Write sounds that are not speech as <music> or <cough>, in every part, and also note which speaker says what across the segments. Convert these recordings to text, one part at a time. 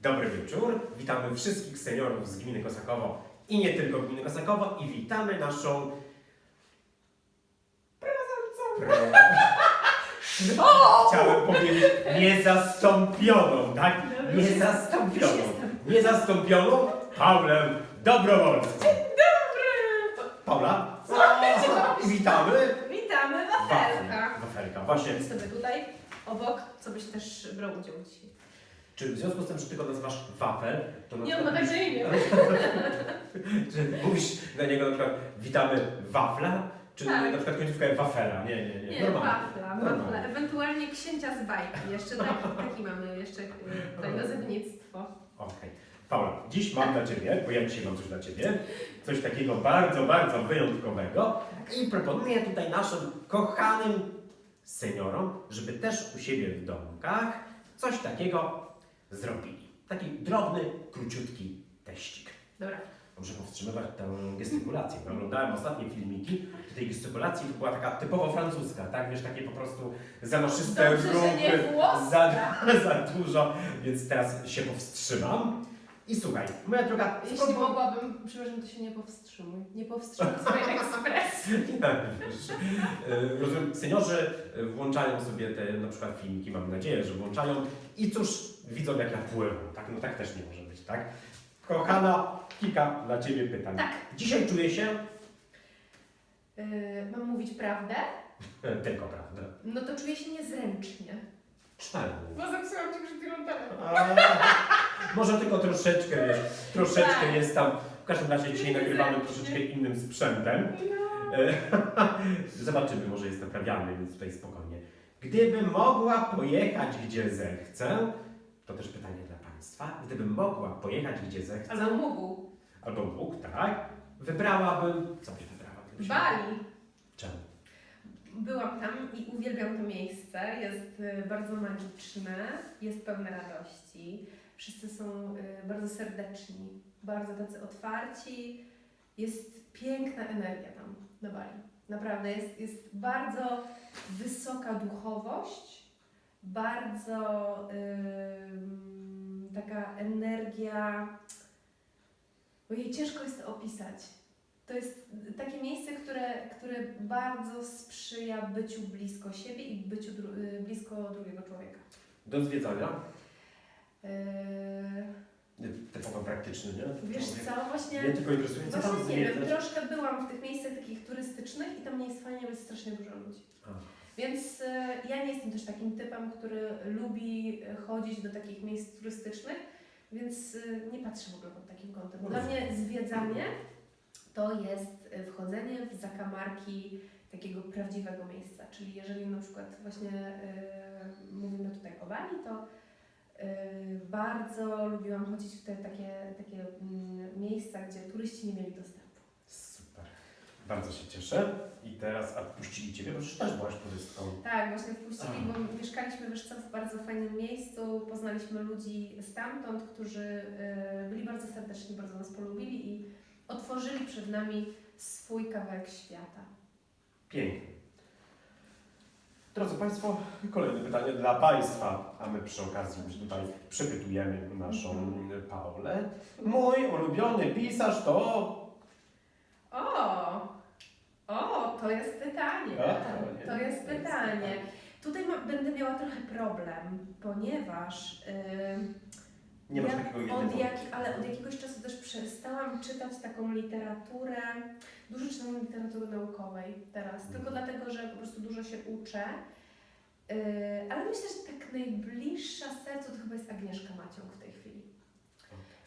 Speaker 1: Dobry wieczór. Witamy wszystkich seniorów z gminy Kosakowo i nie tylko gminy Kosakowo i witamy naszą prowadzącą. <laughs> Chciałem powiedzieć niezastąpioną, tak?
Speaker 2: No,
Speaker 1: Niezastąpioną. Niezastąpioną Paulem Dobrowolskim.
Speaker 2: Dobry!
Speaker 1: Paula, <laughs> witamy.
Speaker 2: Witamy,
Speaker 1: Wafelka.
Speaker 2: wafelka.
Speaker 1: Właśnie,
Speaker 2: sobie tutaj, obok, co byś też brał udział dzisiaj.
Speaker 1: Czy w związku z tym, że ty go nazywasz wafel, to na
Speaker 2: Nie, on ma
Speaker 1: przykład
Speaker 2: także imię. <laughs>
Speaker 1: Czy mówisz na niego na przykład witamy wafla, czy
Speaker 2: Tak.
Speaker 1: na przykład końcówkę wafela? Nie, nie, nie.
Speaker 2: Nie, wafla,
Speaker 1: Normalnie.
Speaker 2: wafla. Ewentualnie księcia z bajki. Jeszcze taki, taki mamy jeszcze y, tutaj nazewnictwo.
Speaker 1: Okej. Paula, dziś mam dla Ciebie, bo ja dzisiaj mam coś dla Ciebie, coś takiego bardzo, bardzo wyjątkowego i proponuję tutaj naszym kochanym seniorom, żeby też u siebie w domkach coś takiego zrobili. Taki drobny, króciutki teścik.
Speaker 2: Dobra.
Speaker 1: Muszę powstrzymywać tę gestykulację. bo Oglądałem ostatnie filmiki, to tej gestykulacji to była taka typowo francuska, tak? Wiesz, takie po prostu zanoszyste
Speaker 2: Dobrze, że nie włoska.
Speaker 1: za, <laughs> za dużo, więc teraz się powstrzymam. I słuchaj, moja droga,
Speaker 2: Jeśli mogłabym, przepraszam, to się nie powstrzymuj. Nie powstrzymuj <laughs> swojej ekspresji. <laughs>
Speaker 1: E, Rozumiem, seniorzy e, włączają sobie te na przykład filmiki, mam nadzieję, że włączają i cóż, widzą jak ja pływam, tak? No tak też nie może być, tak? Kochana, kilka dla Ciebie pytań.
Speaker 2: Tak.
Speaker 1: Dzisiaj czuję się
Speaker 2: Yy, mam mówić prawdę?
Speaker 1: e, <laughs> tylko, prawda?
Speaker 2: No to czuję się niezręcznie.
Speaker 1: Czemu?
Speaker 2: Bo zepsułam ci przed chwilą telefon.
Speaker 1: A, <laughs> może tylko troszeczkę, wiesz, troszeczkę
Speaker 2: Tak.
Speaker 1: jest tam. W każdym razie dzisiaj nagrywamy troszeczkę innym sprzętem.
Speaker 2: No.
Speaker 1: E, <laughs> Zobaczymy, może jest naprawiany, więc tutaj spokojnie. Gdybym mogła pojechać gdzie zechcę, to też pytanie dla Państwa. Gdybym mogła pojechać gdzie zechcę,
Speaker 2: Albo mógł.
Speaker 1: albo mógł, tak, wybrałabym. Co byś wybrała? gdybyś-
Speaker 2: Bali.
Speaker 1: Czemu?
Speaker 2: Byłam tam i uwielbiam to miejsce. Jest y, bardzo magiczne, jest pełne radości. Wszyscy są y, bardzo serdeczni, bardzo tacy otwarci. Jest piękna energia tam na Bali. Naprawdę jest, jest bardzo wysoka duchowość, bardzo ym, taka energia. Ojej, ciężko jest opisać. To jest takie miejsce, które, które bardzo sprzyja byciu blisko siebie i byciu dru- y, blisko drugiego człowieka.
Speaker 1: Do zwiedzania?
Speaker 2: Yy,
Speaker 1: Typowo praktyczny, nie?
Speaker 2: wiesz co, właśnie,
Speaker 1: Mnie tylko interesuje, co tam
Speaker 2: nie wiem, troszkę byłam w tych miejscach takich turystycznych i tam nie jest fajnie, bo jest strasznie dużo ludzi.
Speaker 1: A.
Speaker 2: Więc y, ja nie jestem też takim typem, który lubi chodzić do takich miejsc turystycznych, więc y, nie patrzę w ogóle pod takim kątem. Dla mnie zwiedzanie to jest y, wchodzenie w zakamarki takiego prawdziwego miejsca. Czyli jeżeli na przykład właśnie y, mówimy tutaj o Bali, to y, bardzo lubiłam chodzić w te takie, takie mm, miejsca, gdzie turyści nie mieli dostępu.
Speaker 1: Super. Bardzo się cieszę. I teraz, a puścili Ciebie, bo też byłaś turystką.
Speaker 2: Tak, właśnie wpuścili,
Speaker 1: A.
Speaker 2: bo mieszkaliśmy wiesz co, w bardzo fajnym miejscu, poznaliśmy ludzi stamtąd, którzy y, byli bardzo serdeczni, bardzo nas polubili i otworzyli przed nami swój kawałek świata.
Speaker 1: Pięknie. Drodzy Państwo, kolejne pytanie dla Państwa, a my przy okazji już tutaj przepytujemy naszą
Speaker 2: Mhm.
Speaker 1: Paulę. Mój ulubiony pisarz to...
Speaker 2: O! O, to jest pytanie.
Speaker 1: To.
Speaker 2: To jest pytanie. Tutaj ma, będę miała trochę problem, ponieważ y,
Speaker 1: Nie masz
Speaker 2: ja
Speaker 1: takiego
Speaker 2: od
Speaker 1: jednego.
Speaker 2: jak, Ale od jakiegoś czasu też przestałam czytać taką literaturę. Dużo czytam literatury naukowej teraz,
Speaker 1: Mhm.
Speaker 2: tylko dlatego, że po prostu dużo się uczę. Yy, ale myślę, że tak najbliższa sercu to chyba jest Agnieszka Maciąg w tej chwili.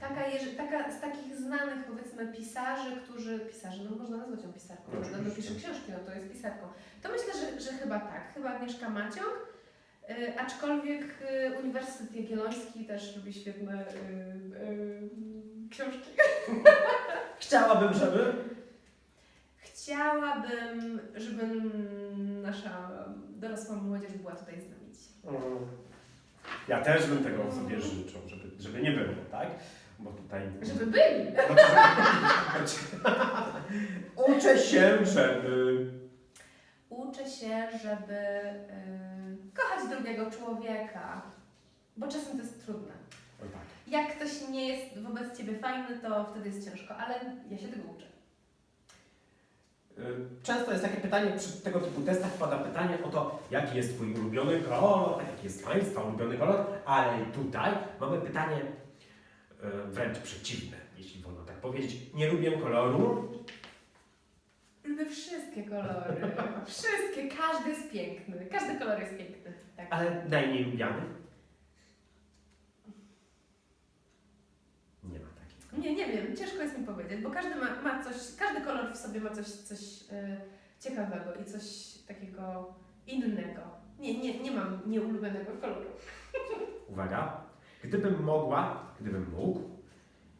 Speaker 2: Taka, jeż- taka z takich znanych powiedzmy pisarzy, którzy, pisarzy, no można nazwać ją pisarką,
Speaker 1: No,
Speaker 2: prawda? No pisze książki, no to jest pisarką. To myślę, że, że chyba tak, chyba Agnieszka Maciąg, aczkolwiek y, Uniwersytet Jagielloński też robi świetne y, książki. <laughs>
Speaker 1: Chciałabym, żeby...
Speaker 2: Chciałabym, żeby nasza dorosła młodzież była tutaj z nami.
Speaker 1: Mm, Ja też bym tego sobie życzył, żeby, żeby nie było, tak? Bo tutaj...
Speaker 2: Żeby byli! <laughs>
Speaker 1: Znaczy, <laughs> Uczę się, żeby...
Speaker 2: Uczę się, żeby y, kochać drugiego człowieka, bo czasem to jest trudne.
Speaker 1: Oj tak.
Speaker 2: Jak ktoś nie jest wobec ciebie fajny, to wtedy jest ciężko, ale ja się tego uczę.
Speaker 1: Y, Często jest takie pytanie, przy tego typu testach pada pytanie o to, jaki jest Twój ulubiony kolor, jaki jest Państwa ulubiony kolor, ale tutaj mamy pytanie y, wręcz przeciwne, jeśli wolno tak powiedzieć. Nie lubię koloru,
Speaker 2: Lubię wszystkie kolory. Wszystkie, każdy jest piękny. Każdy kolor jest piękny. Tak.
Speaker 1: ale najmniej lubiany. Nie ma takiego.
Speaker 2: Nie, nie wiem, ciężko jest mi powiedzieć, bo każdy ma, ma coś, każdy kolor w sobie ma coś, coś y, ciekawego i coś takiego innego. Nie, nie, nie mam nieulubionego koloru.
Speaker 1: Uwaga, gdybym mogła, gdybym mógł,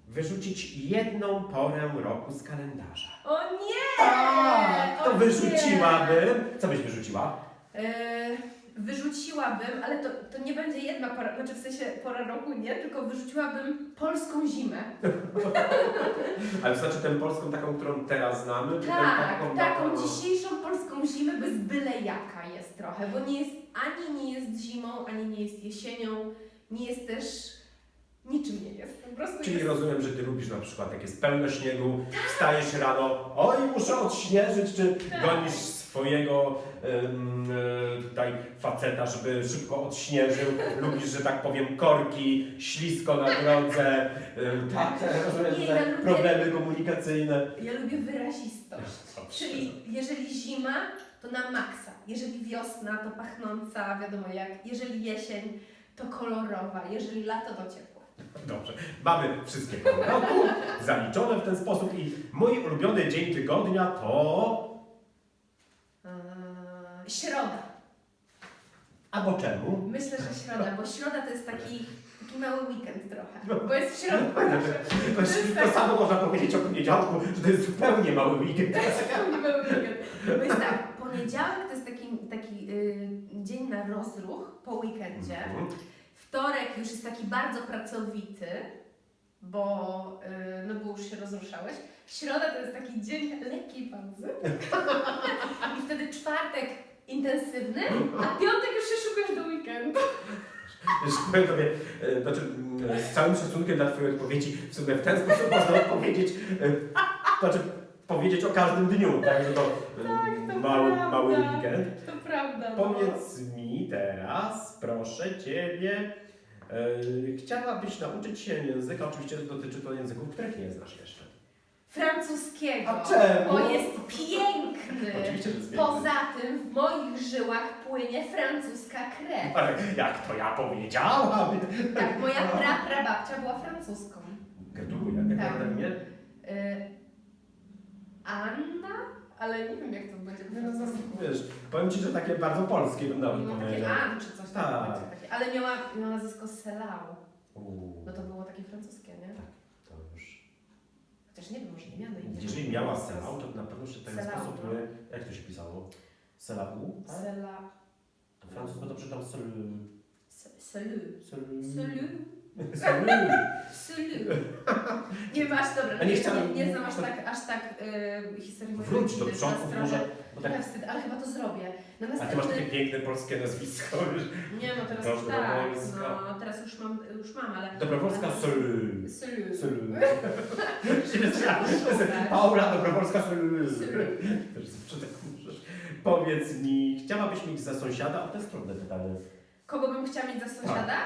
Speaker 1: wyrzucić jedną porę roku z kalendarza.
Speaker 2: O nie!
Speaker 1: Tak, to
Speaker 2: O
Speaker 1: wyrzuciłabym. Co byś wyrzuciła?
Speaker 2: nie! Y, wyrzuciłabym, ale to, to nie będzie jedna pora, znaczy w sensie pora roku nie, tylko wyrzuciłabym polską zimę. <laughs>
Speaker 1: Ale to znaczy tę polską taką, którą teraz znamy? czy tę
Speaker 2: Tak, taką
Speaker 1: no,
Speaker 2: dzisiejszą polską zimę bez byle jaka jest trochę, bo nie jest, ani nie jest zimą, ani nie jest jesienią, nie jest też, niczym nie jest. Po prostu
Speaker 1: Czyli
Speaker 2: jest...
Speaker 1: rozumiem, że ty lubisz na przykład jak jest pełno śniegu, wstajesz rano, oj muszę odśnieżyć, czy
Speaker 2: Tak.
Speaker 1: gonisz swojego e, tutaj faceta, żeby szybko odśnieżył, lubisz, że tak powiem, korki, ślisko na drodze, em, tak, rozumiem,
Speaker 2: Nie,
Speaker 1: że
Speaker 2: ja lubię-
Speaker 1: problemy komunikacyjne.
Speaker 2: Ja lubię wyrazistość. Czyli jeżeli zima, to na maksa. Jeżeli wiosna, to pachnąca, wiadomo jak. Jeżeli jesień, to kolorowa. Jeżeli lato, to ciepła.
Speaker 1: Dobrze, mamy wszystkie pory roku zaliczone w ten sposób i mój ulubiony dzień tygodnia to...
Speaker 2: Eee, środa.
Speaker 1: Albo czemu?
Speaker 2: Myślę, że środa, bo środa to jest taki, taki mały weekend trochę. Bo jest środa. <laughs>
Speaker 1: Właściwie to samo można powiedzieć o poniedziałku, że to jest zupełnie mały weekend.
Speaker 2: Zupełnie mały weekend. Bo jest tak, poniedziałek to jest taki, taki y, dzień na rozruch po weekendzie.
Speaker 1: Mhm.
Speaker 2: Już jest taki bardzo pracowity, bo, y, no bo już się rozruszałeś. Środa to jest taki dzień lekkiej pauzy. <laughs> I wtedy czwartek intensywny, a piątek już się szukujesz do weekendu.
Speaker 1: Wiesz, powiem tobie, znaczy, z całym szacunkiem dla Twojej odpowiedzi, w sumie w ten sposób można odpowiedzieć, znaczy powiedzieć o każdym dniu, tak, że to,
Speaker 2: Tak, to
Speaker 1: mały,
Speaker 2: prawda.
Speaker 1: mały weekend.
Speaker 2: To prawda. no.
Speaker 1: Powiedz mi teraz, proszę Ciebie, chciałabyś nauczyć się języka, oczywiście dotyczy to języków, których nie znasz jeszcze.
Speaker 2: Francuskiego.
Speaker 1: A czemu?
Speaker 2: Bo jest piękny.
Speaker 1: Oczywiście, że jest piękny.
Speaker 2: Poza tym w moich żyłach płynie francuska krew.
Speaker 1: Ale jak to ja powiedziałam?
Speaker 2: Tak, moja praprababcia była francuską.
Speaker 1: Gratuluję, jak
Speaker 2: Tak.
Speaker 1: na imię?
Speaker 2: Y, Anna? Ale nie wiem jak to będzie po francusku.
Speaker 1: Wiesz, powiem Ci, że takie bardzo polskie bym nawet
Speaker 2: No takie
Speaker 1: powiedział.
Speaker 2: Czy coś
Speaker 1: Tak.
Speaker 2: tam będzie takie. Ale miała, miała nazwisko Selau.
Speaker 1: Uuu,
Speaker 2: No to było takie francuskie, nie?
Speaker 1: to już.
Speaker 2: Chociaż nie wiem, może nie miała na imię.
Speaker 1: Jeżeli miała Selau, to na pewno się w ten
Speaker 2: Selau,
Speaker 1: sposób,
Speaker 2: no.
Speaker 1: nie- jak to się pisało? Selau? Tak?
Speaker 2: Sela...
Speaker 1: To francusko to czytam sol...
Speaker 2: se- Selu. Selu.
Speaker 1: Selu.
Speaker 2: Selu. Nie masz, dobra,
Speaker 1: A nie
Speaker 2: nie,
Speaker 1: chciałem-
Speaker 2: nie, znam aż tak, aż tak y, historii mojej
Speaker 1: Wróć do
Speaker 2: rodziny,
Speaker 1: może, bo tak...
Speaker 2: Trochę wstyd, ale chyba to zrobię. Na
Speaker 1: A Ty masz
Speaker 2: następny...
Speaker 1: takie piękne polskie nazwisko, wiesz?
Speaker 2: Nie, no teraz już tak,
Speaker 1: Dobrowolska.
Speaker 2: no teraz już mam, już mam, ale...
Speaker 1: Dobrowolska sol...
Speaker 2: Selu.
Speaker 1: Sol... Paula Dobrowolska. Też zawsze tak możesz. Powiedz mi, chciałabyś mieć za sąsiada? To jest trudne pytanie.
Speaker 2: Kogo bym chciała mieć za sąsiada?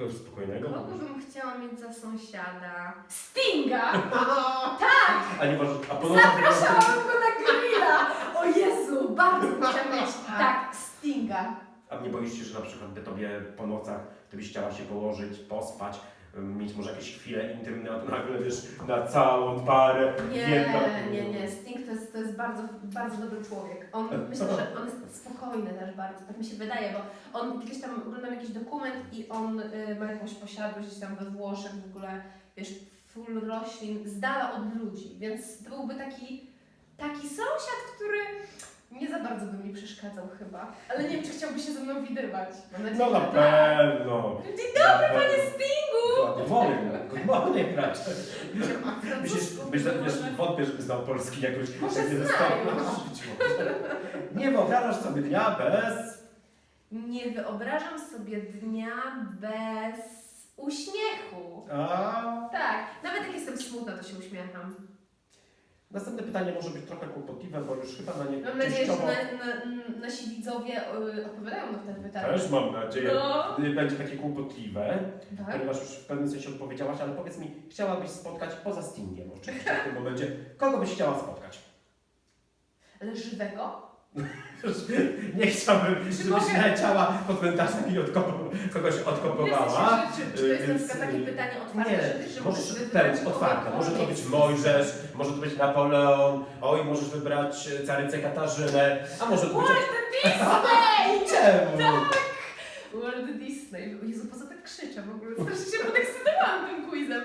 Speaker 1: To już spokojnego.
Speaker 2: Kogo bym chciała mieć za sąsiada? Stinga! <laughs>
Speaker 1: A nie może... A.
Speaker 2: Zapraszałam go na grilla! O Jezu, bardzo chciała <laughs> mieć, tak, Stinga.
Speaker 1: A nie boisz się, że na przykład by tobie po nocach, gdybyś chciała się położyć, pospać, mieć może jakieś chwile intymne, a tu nagle wiesz, na całą parę,
Speaker 2: Nie,
Speaker 1: jedna...
Speaker 2: nie, nie, Sting to jest, to jest bardzo, bardzo dobry człowiek. On, myślę, że on jest spokojny też bardzo, tak mi się wydaje, bo on kiedyś tam oglądam jakiś dokument i on y, ma jakąś posiadłość gdzieś tam we Włoszech w ogóle, wiesz, full roślin, z dala od ludzi, więc to byłby taki, taki sąsiad, który nie za bardzo by mi przeszkadzał chyba, ale nie wiem, czy chciałby się ze mną widywać. Mam nadzieję,
Speaker 1: No na
Speaker 2: że tak.
Speaker 1: pewno!
Speaker 2: Dzień dobry, panie Stingu!
Speaker 1: Good morning, good morning raczej.
Speaker 2: A
Speaker 1: Myślisz,
Speaker 2: francusku
Speaker 1: myślę,
Speaker 2: może-
Speaker 1: wiesz, wątpię, żeby znał polski jakoś.
Speaker 2: Może
Speaker 1: jak nie
Speaker 2: znają.
Speaker 1: Być może. Nie wyobrażasz sobie dnia bez...
Speaker 2: Nie wyobrażam sobie dnia bez uśmiechu.
Speaker 1: A...
Speaker 2: Tak, nawet jak jestem smutna, to się uśmiecham.
Speaker 1: Następne pytanie może być trochę kłopotliwe, bo już chyba na nie
Speaker 2: Mam nadzieję, że
Speaker 1: częściowo...
Speaker 2: na, na, nasi widzowie y, odpowiadają na te pytania.
Speaker 1: Też mam nadzieję,
Speaker 2: No.
Speaker 1: że będzie takie kłopotliwe,
Speaker 2: Tak?
Speaker 1: ponieważ już w pewnym sensie odpowiedziałaś, ale powiedz mi, chciałabyś spotkać poza Stingiem oczywiście w tym momencie. Kogo byś chciała spotkać?
Speaker 2: Ale żywego? <laughs>
Speaker 1: Nie chciałbym, żebyś
Speaker 2: mogę-
Speaker 1: leciała po cmentarzach i kogoś odkopowała.
Speaker 2: Czy, czy, czy to jest na
Speaker 1: Więc,
Speaker 2: przykład takie
Speaker 1: y,
Speaker 2: pytanie otwarte,
Speaker 1: Nie,
Speaker 2: że
Speaker 1: możesz ten, otwarte.
Speaker 2: kogo-
Speaker 1: Może to być. Mojżesz, może to być Napoleon, oj, możesz wybrać e, carycę Katarzynę, a może to być... <laughs>
Speaker 2: Disney!
Speaker 1: Czemu?
Speaker 2: Walt Disney. Jezu, po co tak krzyczę w ogóle? Strasznie się podekscytowałam tym quizem.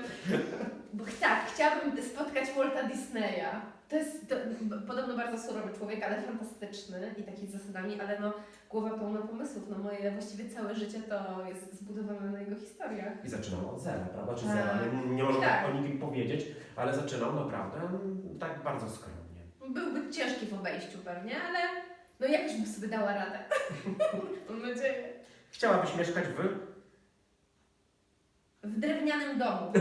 Speaker 2: Bo ch- tak, chciałabym spotkać Walta Disneya. To jest to, b- podobno bardzo surowy człowiek, ale fantastyczny i taki z zasadami, ale no głowa pełna pomysłów. No moje właściwie całe życie to jest zbudowane na jego historiach.
Speaker 1: I zaczynał od zera, prawda? Czy
Speaker 2: Tak.
Speaker 1: zera? Nie, nie można
Speaker 2: Tak.
Speaker 1: tak o nikim powiedzieć, ale zaczynał naprawdę mm, tak bardzo skromnie.
Speaker 2: Byłby ciężki w obejściu pewnie, ale no jakoś by sobie dała radę. <laughs> Mam nadzieję.
Speaker 1: Chciałabyś mieszkać w?
Speaker 2: W drewnianym domu.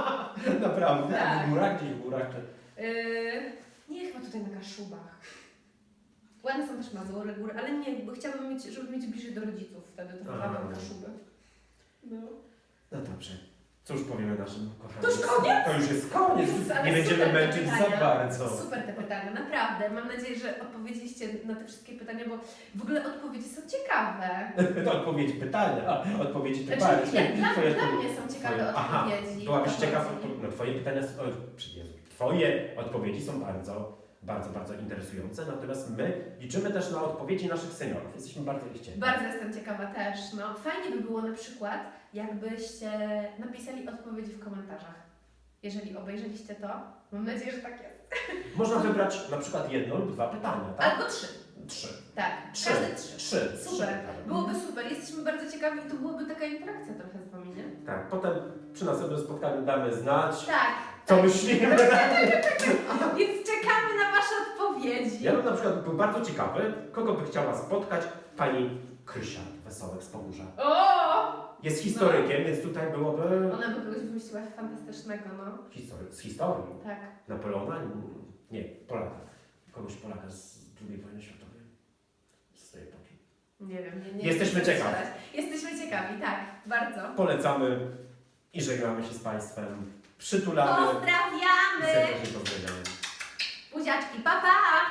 Speaker 2: <laughs>
Speaker 1: Naprawdę?
Speaker 2: Tak.
Speaker 1: W górach, gdzieś w górach? Czy...
Speaker 2: Yy, nie, chyba tutaj na Kaszubach. Ładne są też Mazury, góry, ale nie, bo chciałabym mieć, żeby mieć bliżej do rodziców, wtedy to chyba
Speaker 1: Aha.
Speaker 2: tam Kaszuby. No.
Speaker 1: No dobrze. Cóż powiemy naszym kochanym?
Speaker 2: To już koniec?
Speaker 1: To już jest koniec.
Speaker 2: Jezus, ale
Speaker 1: nie będziemy
Speaker 2: super te
Speaker 1: męczyć za
Speaker 2: pytania.
Speaker 1: bardzo.
Speaker 2: Super te pytania, naprawdę. Mam nadzieję, że odpowiedzieliście na te wszystkie pytania, bo w ogóle odpowiedzi są ciekawe. <laughs>
Speaker 1: To odpowiedzi pytania, a odpowiedzi ty
Speaker 2: Znaczy,
Speaker 1: bardziej.
Speaker 2: dla, dla, mnie są ciekawe
Speaker 1: Twoje- Aha,
Speaker 2: odpowiedzi.
Speaker 1: Byłabyś
Speaker 2: Odpowiedzi.
Speaker 1: ciekawa, no twoje pytania, są- o, przy Jezu, twoje odpowiedzi są bardzo, bardzo, bardzo interesujące, natomiast my liczymy też na odpowiedzi naszych seniorów. Jesteśmy bardzo ich ciekawi.
Speaker 2: Bardzo jestem ciekawa też. No, fajnie by było na przykład, jakbyście napisali odpowiedzi w komentarzach. Jeżeli obejrzeliście to, mam nadzieję, że tak jest. <laughs>
Speaker 1: Można wybrać na przykład jedno lub dwa pytania, tak?
Speaker 2: Albo trzy.
Speaker 1: Trzy.
Speaker 2: Tak,
Speaker 1: Trzy.
Speaker 2: każde trzy.
Speaker 1: Trzy.
Speaker 2: Super.
Speaker 1: Trzy.
Speaker 2: Byłoby super, jesteśmy bardzo ciekawi i to byłaby taka interakcja trochę z wami, nie?
Speaker 1: Tak, potem przy następnym spotkaniu damy znać,
Speaker 2: Tak.
Speaker 1: Co myślimy. <laughs>
Speaker 2: Więc czekamy na wasze odpowiedzi.
Speaker 1: Ja bym na przykład był bardzo ciekawy, kogo by chciała spotkać pani Krysia Wesołek z Pogórza.
Speaker 2: O!
Speaker 1: Jest historykiem, więc tutaj byłoby
Speaker 2: Ona by kogoś wymyśliła fantastycznego, no.
Speaker 1: history, z historii.
Speaker 2: Tak.
Speaker 1: Napoleona? Nie, Polaka. Kogoś Polaka z II wojny światowej. Z tej epoki.
Speaker 2: Nie wiem, nie, nie
Speaker 1: Jesteśmy
Speaker 2: chcę
Speaker 1: ciekawi.
Speaker 2: strzelać. Jesteśmy ciekawi, tak. Bardzo.
Speaker 1: Polecamy i żegnamy się z Państwem. Przytulamy i
Speaker 2: Pozdrawiamy!
Speaker 1: serdecznie pozdrawiamy.
Speaker 2: Buziaczki, pa pa!